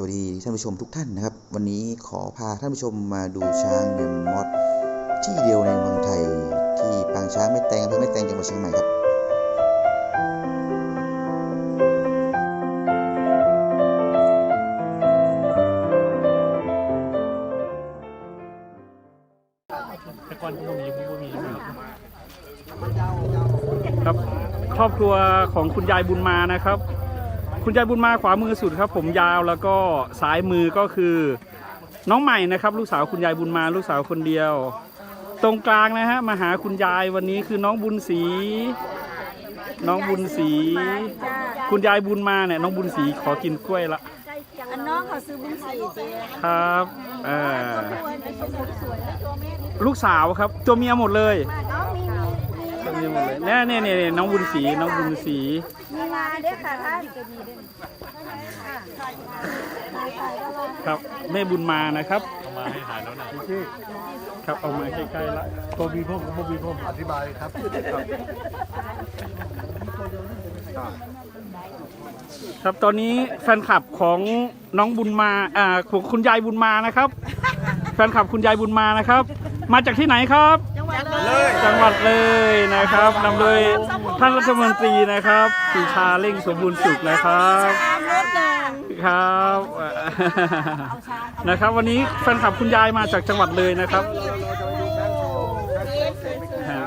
สวัสดีท่านผู้ชมทุกท่านนะครับ วันนี้ขอพาท่านผู้ชมมาดูช้างเมมมอสที่เดียวในเมืองไทย ที่ปางช้างแม่แตงอำเภอแม่แตงจังหวัดเชียงใหม่ครับแต่ก่อนก็มีผู้มีครับ ครอบครัวของคุณยายบุญมานะครับ คุณยายบุญมาขวามือสุดครับ ผมยาวแล้วก็ซ้ายมือก็คือ น้องใหม่นะครับ ลูกสาวคุณยายบุญมาลูกสาวคนเดียว ตรงกลางนะฮะมาหาคุณยายวันนี้คือน้องบุญศรีน้องบุญศรีคุณยายบุญมาเนี่ยน้องบุญศรีขอกินกล้วยละอันน้องเขาซื้อบุญสีเจ๊ครับเอ่อตัวนี้สวยๆตัวแม่นี่ลูกสาวครับตัวเมียหมดเลย มีหมดเลยแน่เนี่ยเนี่ยน้องบุญศรีน้องบุญศรีมีมาเด้อค่ะท่านครับแม่บุญมานะครับมาให้ถ่ายแล้วนะครับเอามาใกล้ๆละตัวบีพ่อผมบีพ่ออธิบายครับครับตอนนี้แฟนคลับของน้องบุญมาอ่าของคุณยายบุญมานะครับ แฟนคลับคุณยายบุญมานะครับ มาจากที่ไหนครับ จังหวัดเลยจังหวัดเลยนะครับนำโดยท่านรัฐมนตรีนะครับสุชาเล่งสมบูรณ์สุขนะครับตามรถหนึ่งครับนะครับ วันนี้แฟนคลับคุณยายมาจากจังหวัดเลยนะครับเจ๊สวยๆฮะ